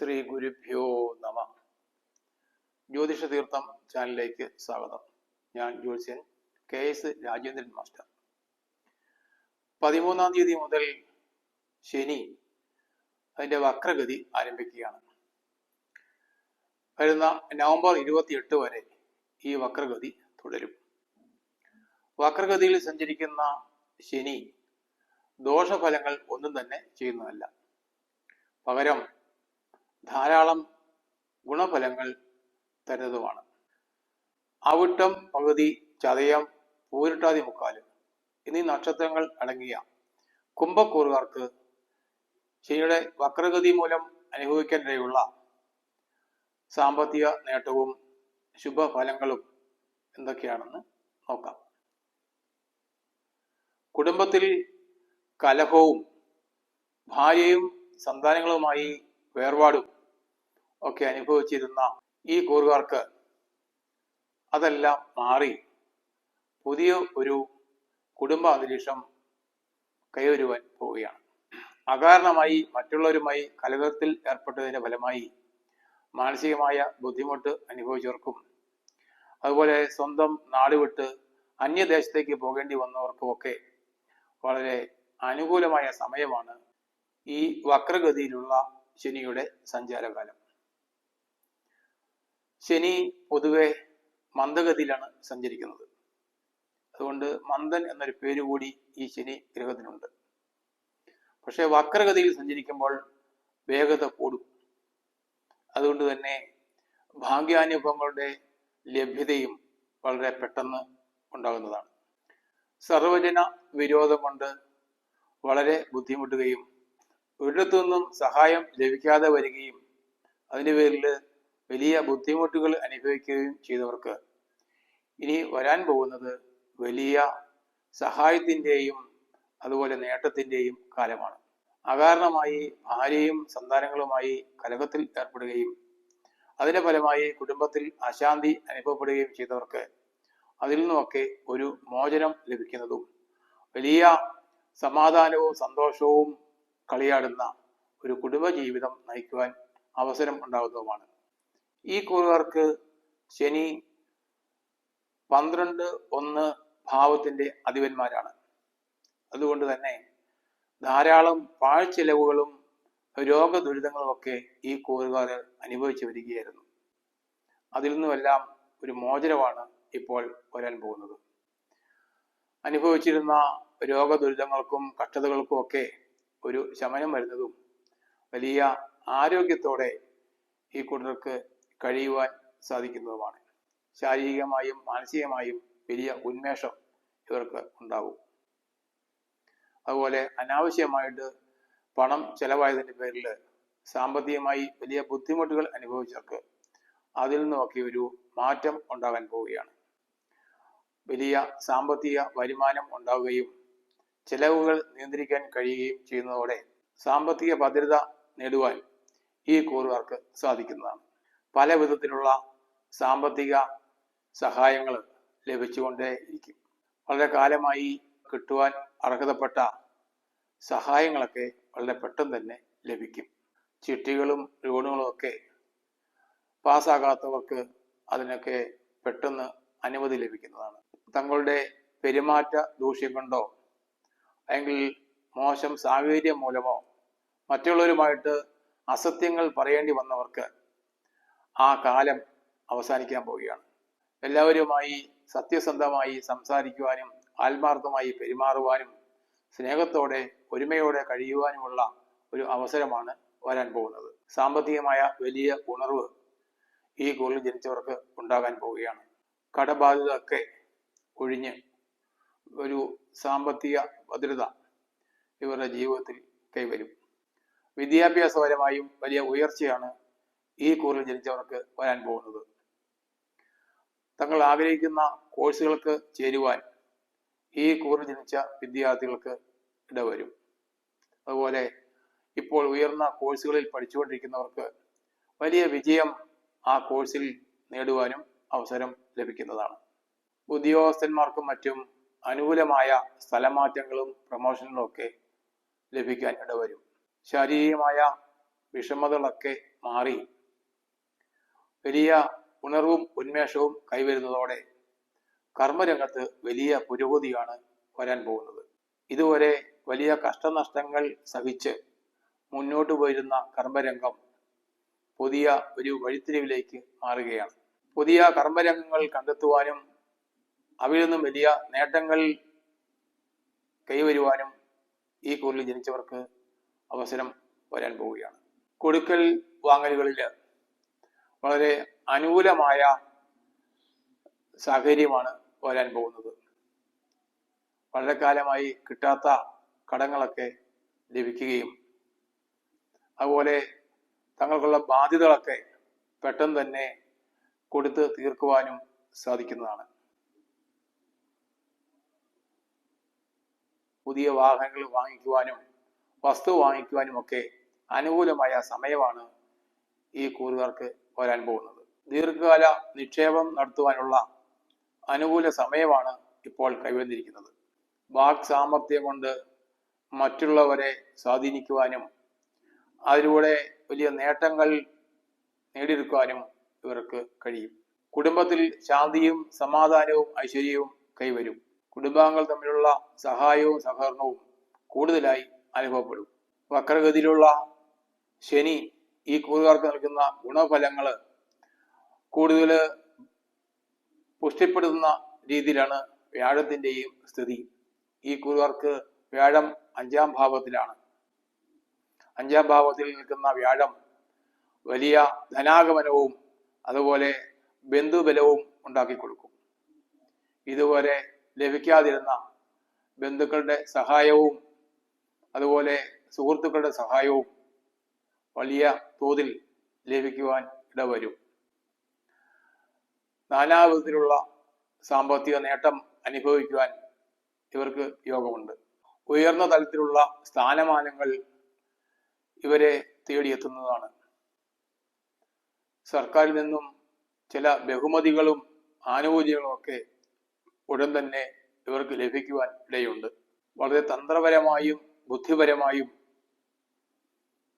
ശ്രീ ഗുരുഭ്യോ നമ. ജ്യോതിഷ തീർത്ഥം ചാനലിലേക്ക് സ്വാഗതം. ഞാൻ ജ്യോത്സ്യൻ കെ എസ് രാജേന്ദ്രൻ മാസ്റ്റർ. പതിമൂന്നാം തീയതി മുതൽ ശനി അതിന്റെ വക്രഗതി ആരംഭിക്കുകയാണ്. വരുന്ന നവംബർ ഇരുപത്തിയെട്ട് വരെ ഈ വക്രഗതി തുടരും. വക്രഗതിയിൽ സഞ്ചരിക്കുന്ന ശനി ദോഷഫലങ്ങൾ ഒന്നും തന്നെ ചെയ്യുന്നതല്ല. പകരം ധാരാളം ഗുണഫലങ്ങൾ തരുന്നതുമാണ്. അവിട്ടം പകുതി ചതയം പൂരിട്ടാതി മുക്കാൽ എന്നീ നക്ഷത്രങ്ങൾ അടങ്ങിയ കുംഭക്കൂറുകാർക്ക് ശനിയുടെ വക്രഗതി മൂലം അനുഭവിക്കാനിടയുള്ള സാമ്പത്തിക നേട്ടവും ശുഭഫലങ്ങളും എന്തൊക്കെയാണെന്ന് നോക്കാം. കുടുംബത്തിൽ കലഹവും ഭാര്യയും സന്താനങ്ങളുമായി വേർപാടും ഒക്കെ അനുഭവിച്ചിരുന്ന ഈ കൂറുകാർക്ക് അതെല്ലാം മാറി. പുതിയ ഒരു കുടുംബ അന്തരീക്ഷം കൈവരുവാൻ പോവുകയാണ്. അകാരണമായി മറ്റുള്ളവരുമായി കലഹത്തിൽ ഏർപ്പെട്ടതിന്റെ ഫലമായി മാനസികമായ ബുദ്ധിമുട്ട് അനുഭവിച്ചവർക്കും അതുപോലെ സ്വന്തം നാട് വിട്ട് അന്യദേശത്തേക്ക് പോകേണ്ടി വന്നവർക്കുമൊക്കെ വളരെ അനുകൂലമായ സമയമാണ് ഈ വക്രഗതിയിലുള്ള ശനിയുടെ സഞ്ചാരകാലം. ശനി പൊതുവെ മന്ദഗതിയിലാണ് സഞ്ചരിക്കുന്നത്. അതുകൊണ്ട് മന്ദൻ എന്നൊരു പേര് കൂടി ഈ ശനി ഗ്രഹത്തിനുണ്ട്. പക്ഷെ വക്രഗതിയിൽ സഞ്ചരിക്കുമ്പോൾ വേഗത കൂടും. അതുകൊണ്ട് തന്നെ ഭാഗ്യാനുഭവങ്ങളുടെ ലഭ്യതയും വളരെ പെട്ടെന്ന് ഉണ്ടാകുന്നതാണ്. സർവജന വിരോധം കൊണ്ട് വളരെ ബുദ്ധിമുട്ടുകയും ഒരിടത്തു നിന്നും സഹായം ലഭിക്കാതെ വരികയും അതിന്റെ പേരിൽ വലിയ ബുദ്ധിമുട്ടുകൾ അനുഭവിക്കുകയും ചെയ്തവർക്ക് ഇനി വരാൻ പോകുന്നത് വലിയ സഹായത്തിന്റെയും അതുപോലെ നേട്ടത്തിന്റെയും കാലമാണ്. അകാരണമായി ഭാര്യയും സന്താനങ്ങളുമായി കലഹത്തിൽ ഏർപ്പെടുകയും അതിന്റെ ഫലമായി കുടുംബത്തിൽ അശാന്തി അനുഭവപ്പെടുകയും ചെയ്തവർക്ക് അതിൽ നിന്നുമൊക്കെ ഒരു മോചനം ലഭിക്കുന്നതും വലിയ സമാധാനവും സന്തോഷവും കളിയാടുന്ന ഒരു കുടുംബ ജീവിതം നയിക്കുവാൻ അവസരം ഉണ്ടാകുന്നതുമാണ്. ഈ കൂറുകാർക്ക് ശനി പന്ത്രണ്ട് ഒന്ന് ഭാവത്തിന്റെ അധിപന്മാരാണ്. അതുകൊണ്ട് തന്നെ ധാരാളം പാഴ്ചെലവുകളും രോഗദുരിതങ്ങളും ഒക്കെ ഈ കൂറുകാർ അനുഭവിച്ചു വരികയായിരുന്നു. അതിൽ നിന്നുമെല്ലാം ഒരു മോചനമാണ് ഇപ്പോൾ വരാൻ പോകുന്നത്. അനുഭവിച്ചിരുന്ന രോഗദുരിതങ്ങൾക്കും കഷ്ടതകൾക്കും ഒക്കെ ഒരു ശമനം വരുന്നതും വലിയ ആരോഗ്യത്തോടെ ഈ കുട്ടികൾക്ക് കഴിയുവാൻ സാധിക്കുന്നതുമാണ്. ശാരീരികമായും മാനസികമായും വലിയ ഉന്മേഷം ഇവർക്ക് ഉണ്ടാവും. അതുപോലെ അനാവശ്യമായിട്ട് പണം ചെലവായതിന്റെ പേരിൽ സാമ്പത്തികമായി വലിയ ബുദ്ധിമുട്ടുകൾ അനുഭവിച്ചവർക്ക് അതിൽ നിന്നൊക്കെ ഒരു മാറ്റം ഉണ്ടാകാൻ പോവുകയാണ്. വലിയ സാമ്പത്തിക വരുമാനം ഉണ്ടാവുകയും ചെലവുകൾ നിയന്ത്രിക്കാൻ കഴിയുകയും ചെയ്യുന്നതോടെ സാമ്പത്തിക ഭദ്രത നേടുവാൻ ഈ കൂറുകാർക്ക് സാധിക്കുന്നതാണ്. പല വിധത്തിലുള്ള സാമ്പത്തിക സഹായങ്ങൾ ലഭിച്ചുകൊണ്ടേ ഇരിക്കും. വളരെ കാലമായി കിട്ടുവാൻ അർഹതപ്പെട്ട സഹായങ്ങളൊക്കെ വളരെ പെട്ടെന്ന് തന്നെ ലഭിക്കും. ചിട്ടികളും ലോണുകളും ഒക്കെ പാസ്സാകാത്തവർക്ക് അതിനൊക്കെ പെട്ടെന്ന് അനുമതി ലഭിക്കുന്നതാണ്. തങ്ങളുടെ പെരുമാറ്റ ദൂഷ്യം കൊണ്ടോ അല്ലെങ്കിൽ മോശം സാഹചര്യം മൂലമോ മറ്റുള്ളവരുമായിട്ട് അസത്യങ്ങൾ പറയേണ്ടി വന്നവർക്ക് ആ കാലം അവസാനിക്കാൻ പോവുകയാണ്. എല്ലാവരുമായി സത്യസന്ധമായി സംസാരിക്കുവാനും ആത്മാർത്ഥമായി പെരുമാറുവാനും സ്നേഹത്തോടെ ഒരുമയോടെ കഴിയുവാനുമുള്ള ഒരു അവസരമാണ് വരാൻ പോകുന്നത്. സാമ്പത്തികമായ വലിയ ഉണർവ് ഈ കൂറിൽ ജനിച്ചവർക്ക് ഉണ്ടാകാൻ പോവുകയാണ്. കടബാധ്യത ഒഴിഞ്ഞ് ഒരു സാമ്പത്തിക ഭദ്രത ഇവരുടെ ജീവിതത്തിൽ കൈവരും. വിദ്യാഭ്യാസപരമായും വലിയ ഉയർച്ചയാണ് ഈ കൂറിൽ ജനിച്ചവർക്ക് വരാൻ പോകുന്നത്. തങ്ങൾ ആഗ്രഹിക്കുന്ന കോഴ്സുകൾക്ക് ചേരുവാൻ ഈ കൂറിൽ ജനിച്ച വിദ്യാർത്ഥികൾക്ക് ഇടവരും. അതുപോലെ ഇപ്പോൾ ഉയർന്ന കോഴ്സുകളിൽ പഠിച്ചുകൊണ്ടിരിക്കുന്നവർക്ക് വലിയ വിജയം ആ കോഴ്സിൽ നേടുവാനും അവസരം ലഭിക്കുന്നതാണ്. ഉദ്യോഗസ്ഥന്മാർക്കും മറ്റും അനുകൂലമായ സ്ഥലമാറ്റങ്ങളും പ്രമോഷനുകളും ഒക്കെ ലഭിക്കാൻ ഇടവരും. ശാരീരികമായ വിഷമതകളൊക്കെ മാറി വലിയ ഉണർവും ഉന്മേഷവും കൈവരുന്നതോടെ കർമ്മരംഗത്ത് വലിയ പുരോഗതിയാണ് വരാൻ പോകുന്നത്. ഇതുവരെ വലിയ കഷ്ടനഷ്ടങ്ങൾ സഹിച്ച് മുന്നോട്ട് പോയിരുന്ന കർമ്മരംഗം പുതിയ ഒരു വഴിത്തിരിവിലേക്ക് മാറുകയാണ്. പുതിയ കർമ്മരംഗങ്ങൾ കണ്ടെത്തുവാനും അവയിൽ നിന്നും വലിയ നേട്ടങ്ങൾ കൈവരുവാനും ഈ കൂറിൽ ജനിച്ചവർക്ക് അവസരം വരാൻ പോവുകയാണ്. കൊടുക്കൽ വാങ്ങലുകളിൽ വളരെ അനുകൂലമായ സാഹചര്യമാണ് വരാൻ പോകുന്നത്. വളരെ കാലമായി കിട്ടാത്ത കടങ്ങളൊക്കെ ലഭിക്കുകയും അതുപോലെ തങ്ങൾക്കുള്ള ബാധ്യതകളൊക്കെ പെട്ടെന്ന് തന്നെ കൊടുത്ത് തീർക്കുവാനും സാധിക്കുന്നതാണ്. പുതിയ വാഹനങ്ങൾ വാങ്ങിക്കുവാനും വസ്തു വാങ്ങിക്കുവാനും ഒക്കെ അനുകൂലമായ സമയമാണ് ഈ കൂറുകാർക്ക് വരാൻ പോകുന്നത്. ദീർഘകാല നിക്ഷേപം നടത്തുവാനുള്ള അനുകൂല സമയമാണ് ഇപ്പോൾ കൈവന്നിരിക്കുന്നത്. വാക് സാമർഥ്യം കൊണ്ട് മറ്റുള്ളവരെ സ്വാധീനിക്കുവാനും അതിലൂടെ വലിയ നേട്ടങ്ങൾ നേടിയെടുക്കുവാനും ഇവർക്ക് കഴിയും. കുടുംബത്തിൽ ശാന്തിയും സമാധാനവും ഐശ്വര്യവും കൈവരും. കുടുംബാംഗങ്ങൾ തമ്മിലുള്ള സഹായവും സഹകരണവും കൂടുതലായി അനുഭവപ്പെടും. വക്രഗതിയിലുള്ള ശനി ഈ കൂറുകാർക്ക് നൽകുന്ന ഗുണഫലങ്ങൾ കൂടുതൽ പുഷ്ടിപ്പെടുത്തുന്ന രീതിയിലാണ് വ്യാഴത്തിന്റെയും സ്ഥിതി. ഈ കൂറുകാർക്ക് വ്യാഴം അഞ്ചാം ഭാവത്തിലാണ്. അഞ്ചാം ഭാവത്തിൽ നിൽക്കുന്ന വ്യാഴം വലിയ ധനാഗമനവും അതുപോലെ ബന്ധുബലവും ഉണ്ടാക്കി കൊടുക്കും ഇതുവരെ ലഭിക്കാതിരുന്ന ബന്ധുക്കളുടെ സഹായവും അതുപോലെ സുഹൃത്തുക്കളുടെ സഹായവും വലിയ തോതിൽ ലഭിക്കുവാൻ ഇടവരും. നാനാവിധത്തിലുള്ള സാമ്പത്തിക നേട്ടം അനുഭവിക്കുവാൻ ഇവർക്ക് യോഗമുണ്ട്. ഉയർന്ന തലത്തിലുള്ള സ്ഥാനമാനങ്ങൾ ഇവരെ തേടിയെത്തുന്നതാണ്. സർക്കാരിൽ നിന്നും ചില ബഹുമതികളും ആനുകൂല്യങ്ങളും ഒക്കെ ഉടൻ തന്നെ ഇവർക്ക് ലഭിക്കുവാൻ ഇടയുണ്ട്. വളരെ തന്ത്രപരമായും ബുദ്ധിപരമായും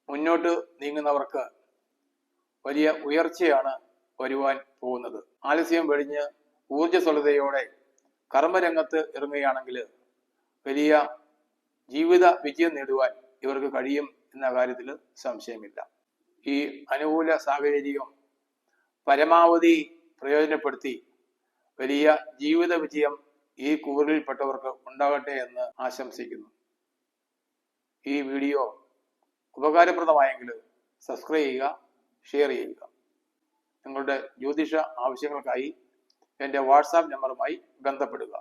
മുന്നോട്ട് നീങ്ങുന്നവർക്ക് വലിയ ഉയർച്ചയാണ് വരുവാൻ പോകുന്നത്. ആലസ്യം വെടിഞ്ഞ് ഊർജസ്വലതയോടെ കർമ്മരംഗത്ത് ഇറങ്ങുകയാണെങ്കിൽ വലിയ ജീവിത വിജയം നേടുവാൻ ഇവർക്ക് കഴിയും എന്ന കാര്യത്തിൽ സംശയമില്ല. ഈ അനുകൂല സാഹചര്യം പരമാവധി പ്രയോജനപ്പെടുത്തി വലിയ ജീവിത വിജയം ഈ കൂറിൽപ്പെട്ടവർക്ക് ഉണ്ടാകട്ടെ എന്ന് ആശംസിക്കുന്നു. ഈ വീഡിയോ ഉപകാരപ്രദമായെങ്കിൽ സബ്സ്ക്രൈബ് ചെയ്യുക ഷെയർ ചെയ്യുക. നിങ്ങളുടെ ജ്യോതിഷ ആവശ്യങ്ങൾക്കായി എന്റെ വാട്സാപ്പ് നമ്പറുമായി ബന്ധപ്പെടുക.